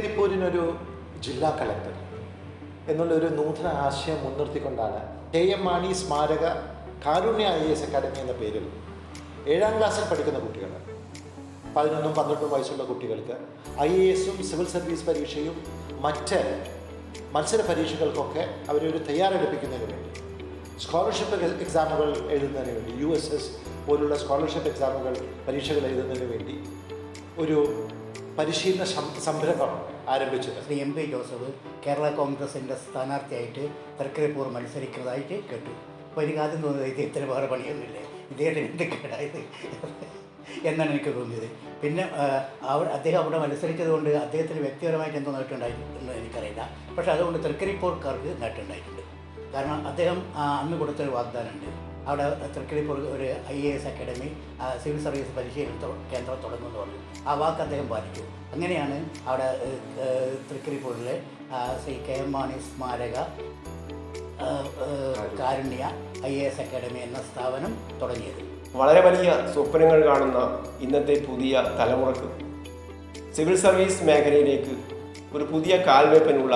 തൃക്കരിപ്പൂരിനൊരു ജില്ലാ കളക്ടർ എന്നുള്ള ഒരു നൂതന ആശയം മുൻനിർത്തിക്കൊണ്ടാണ് കെ എം മാണി സ്മാരക കാരുണ്യ ഐ എസ് അക്കാദമി എന്ന പേരിൽ ഏഴാം ക്ലാസ്സിൽ പഠിക്കുന്ന കുട്ടികൾ പതിനൊന്നും പന്ത്രണ്ടും വയസ്സുള്ള കുട്ടികൾക്ക് ഐ എ എസും സിവിൽ സർവീസ് പരീക്ഷയും മറ്റ് മത്സര പരീക്ഷകൾക്കൊക്കെ അവരെ ഒരു തയ്യാറെടുപ്പിക്കുന്നതിന് വേണ്ടി സ്കോളർഷിപ്പ് എക്സാമുകൾ എഴുതുന്നതിന് വേണ്ടി യു എസ് എസ് പോലുള്ള സ്കോളർഷിപ്പ് എക്സാമുകൾ പരീക്ഷകൾ എഴുതുന്നതിന് വേണ്ടി ഒരു പരിശീലന സംരംഭം ആരംഭിച്ചത് Shri M P Joseph Kerala കോൺഗ്രസിന്റെ സ്ഥാനാർത്ഥിയായിട്ട് തൃക്കരിപ്പൂർ മത്സരിക്കുന്നതായിട്ട് കേട്ടു. അപ്പോൾ എനിക്ക് ആദ്യം തോന്നിയത് ഇത്ര വേറെ പണിയൊന്നുമില്ലേ? ഇദ്ദേഹത്തിന് എന്ത് കേടായത്? എന്നാണ് എനിക്ക് തോന്നിയത്. പിന്നെ അവിടെ അദ്ദേഹം അവിടെ മത്സരിച്ചത് കൊണ്ട് അദ്ദേഹത്തിന് വ്യക്തിപരമായിട്ട് എന്തോ നേട്ടമുണ്ടായിട്ടുണ്ടെന്ന് എനിക്കറിയില്ല. പക്ഷേ അതുകൊണ്ട് തൃക്കരിപ്പൂർക്കാർക്ക് നേട്ടമുണ്ടായിട്ടുണ്ട്. കാരണം അദ്ദേഹം അന്ന് കൊടുത്തൊരു വാഗ്ദാനമുണ്ട്. അവിടെ തൃക്കരിപ്പൂർ ഒരു I A S academy civil service പരിശീലന കേന്ദ്രം തുടങ്ങുമെന്ന് പറഞ്ഞു. ആ വാക്ക് അദ്ദേഹം പാലിച്ചു. അങ്ങനെയാണ് അവിടെ തൃക്കരിപ്പൂരിലെ ശ്രീ കെ എം മാണി സ്മാരക കാരുണ്യ ഐ എ എസ് അക്കാഡമി എന്ന സ്ഥാപനം തുടങ്ങിയത്. വളരെ വലിയ സ്വപ്നങ്ങൾ കാണുന്ന ഇന്നത്തെ പുതിയ തലമുറയ്ക്ക് സിവിൽ സർവീസ് മേഖലയിലേക്ക് ഒരു പുതിയ കാൽവയ്പ്പിനുള്ള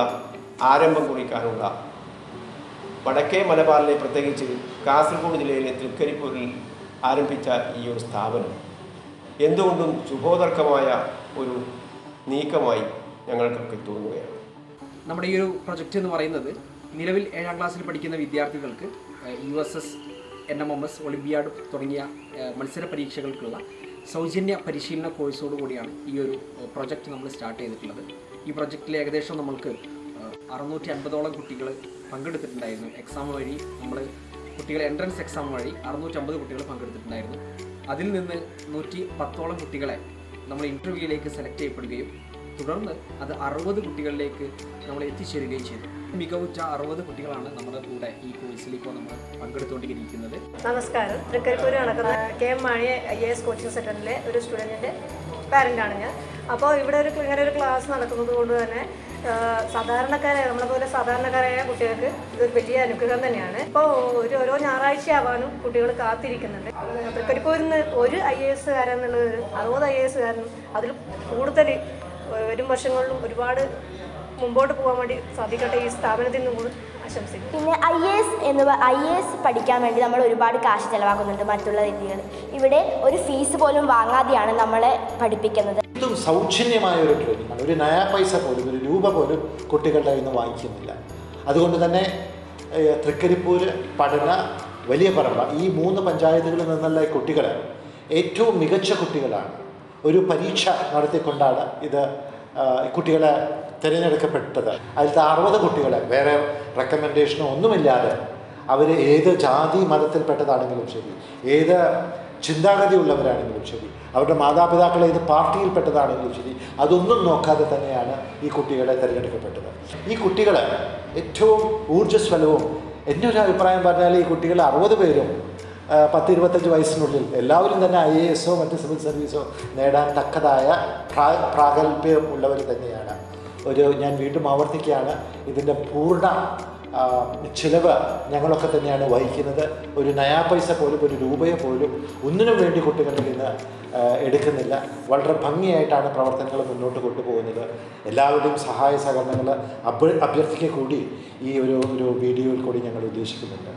ആരംഭം കുറിക്കാനുള്ള വടക്കേ മലബാറിലെ പ്രത്യേകിച്ച് കാസർഗോഡ് ജില്ലയിലെ തൃക്കരിപ്പൂരിൽ ആരംഭിച്ച ഈ ഒരു സ്ഥാപനം എന്തുകൊണ്ടും ശുഭോദർക്കമായ ഒരു നീക്കമായി ഞങ്ങൾക്കൊക്കെ തോന്നുകയാണ്. നമ്മുടെ ഈ ഒരു പ്രൊജക്റ്റ് എന്ന് പറയുന്നത് നിലവിൽ ഏഴാം ക്ലാസ്സിൽ പഠിക്കുന്ന വിദ്യാർത്ഥികൾക്ക് U S S N M M S olympiad തുടങ്ങിയ മത്സര പരീക്ഷകൾക്കുള്ള സൗജന്യ പരിശീലന കോഴ്സോടു കൂടിയാണ് ഈ ഒരു പ്രൊജക്റ്റ് നമ്മൾ സ്റ്റാർട്ട് ചെയ്തിട്ടുള്ളത്. ഈ പ്രൊജക്റ്റിൽ ഏകദേശം നമ്മൾക്ക് അറുന്നൂറ്റി അൻപതോളം കുട്ടികൾ പങ്കെടുത്തിട്ടുണ്ടായിരുന്നു. എക്സാം വഴി നമ്മൾ കുട്ടികൾ എൻട്രൻസ് എക്സാം വഴി അറുന്നൂറ്റമ്പത് കുട്ടികൾ പങ്കെടുത്തിട്ടുണ്ടായിരുന്നു. അതിൽ നിന്ന് നൂറ്റി പത്തോളം കുട്ടികളെ നമ്മൾ ഇന്റർവ്യൂയിലേക്ക് സെലക്ട് ചെയ്യപ്പെടുകയും തുടർന്ന് അത് അറുപത് കുട്ടികളിലേക്ക് നമ്മൾ എത്തിച്ചേരുകയും ചെയ്തു. മികവുറ്റ അറുപത് കുട്ടികളാണ് നമ്മുടെ കൂടെ ഈ കോഴ്സിൽ ഇപ്പോൾ നമ്മൾ പങ്കെടുത്തുകൊണ്ടിരിക്കുന്നത്. നമസ്കാരം. തൃക്കരിപ്പൂർ നടക്കുന്ന K M Mani I S coaching സെന്ററിലെ ഒരു സ്റ്റുഡന്റിന്റെ പാരന്റാണ് ഞാൻ. അപ്പോൾ ഇവിടെ ഒരു ഇങ്ങനെ ഒരു ക്ലാസ് നടക്കുന്നത് കൊണ്ട് തന്നെ സാധാരണക്കാരായ നമ്മളെ പോലെ സാധാരണക്കാരായ കുട്ടികൾക്ക് ഇതൊരു വലിയ അനുഗ്രഹം തന്നെയാണ്. ഇപ്പോൾ ഒരു ഓരോ ഞായറാഴ്ച ആവാനും കുട്ടികൾ കാത്തിരിക്കുന്നുണ്ട്. തൃക്കരിപ്പൂരിൽ നിന്ന് ഒരു ഐ എ എസ്സുകാരെന്നുള്ളത് അറുപത് ഐ എ എസ്സുകാരനും അതിൽ കൂടുതൽ വരും വർഷങ്ങളിലും ഒരുപാട് മുമ്പോട്ട് പോകാൻ വേണ്ടി സാധിക്കട്ടെ ഈ സ്ഥാപനത്തിൽ നിന്നും കൂടി പിന്നെ ഐ എ എസ് എന്ന് ഐ എ എസ് പഠിക്കാൻ വേണ്ടി നമ്മൾ ഒരുപാട് കാശ് ചിലവാക്കുന്നുണ്ട് മറ്റുള്ള രീതികൾ ഇവിടെ ഒരു ഫീസ് പോലും വാങ്ങാതെയാണ് നമ്മളെ പഠിപ്പിക്കുന്നത്. ഇതും സൗജന്യമായ ഒരു ട്രെയിനിങ് ആണ് ഒരു നയാ പൈസ പോലും ഒരു രൂപ പോലും കുട്ടികളുടെ കയ്യിൽ വാങ്ങിക്കുന്നില്ല. അതുകൊണ്ട് തന്നെ തൃക്കരിപ്പൂര് പഠന വലിയ പറമ്പ ഈ മൂന്ന് പഞ്ചായത്തുകളിൽ നിന്നുള്ള കുട്ടികൾ ഏറ്റവും മികച്ച കുട്ടികളാണ്. ഒരു പരീക്ഷ നടത്തിക്കൊണ്ടാണ് ഇത് കുട്ടികളെ തിരഞ്ഞെടുക്കപ്പെട്ടത്. അതിലത്തെ അറുപത് കുട്ടികളെ വേറെ റെക്കമെൻഡേഷനോ ഒന്നുമില്ലാതെ അവർ ഏത് ജാതി മതത്തിൽപ്പെട്ടതാണെങ്കിലും ശരി ഏത് ചിന്താഗതി ഉള്ളവരാണെങ്കിലും ശരി. അവരുടെ മാതാപിതാക്കൾ ഏത് പാർട്ടിയിൽപ്പെട്ടതാണെങ്കിലും ശരി. അതൊന്നും നോക്കാതെ തന്നെയാണ് ഈ കുട്ടികളെ തിരഞ്ഞെടുക്കപ്പെട്ടത്. ഈ കുട്ടികൾ ഏറ്റവും ഊർജസ്വലവും എന്റെ ഒരു അഭിപ്രായം പറഞ്ഞാൽ ഈ കുട്ടികൾ അറുപത് പേരും പത്ത് ഇരുപത്തഞ്ച് വയസ്സിനുള്ളിൽ എല്ലാവരും തന്നെ ഐ എ എസോ മറ്റ് സിവിൽ സർവീസോ നേടാൻ തക്കതായ പ്രാ പ്രാഗൽഭ്യം ഉള്ളവർ തന്നെയാണ്. ഒരു ഞാൻ വീണ്ടും ആവർത്തിക്കുകയാണ്. ഇതിന്റെ പൂർണ ചിലവ് ഞങ്ങളൊക്കെ തന്നെയാണ് വഹിക്കുന്നത്. ഒരു നയാ പൈസ പോലും ഒരു രൂപയെ പോലും ഒന്നിനും വേണ്ടി കുട്ടികളിൽ നിന്ന് എടുക്കുന്നില്ല. വളരെ ഭംഗിയായിട്ടാണ് പ്രവർത്തനങ്ങൾ മുന്നോട്ട് കൊണ്ടുപോകുന്നത്. എല്ലാവരുടെയും സഹായ സഹകരണങ്ങൾ അഭ്യർത്ഥിക്കൂടി ഈ ഒരു ഒരു വീഡിയോയിൽ കൂടി ഞങ്ങൾ ഉദ്ദേശിക്കുന്നുണ്ട്.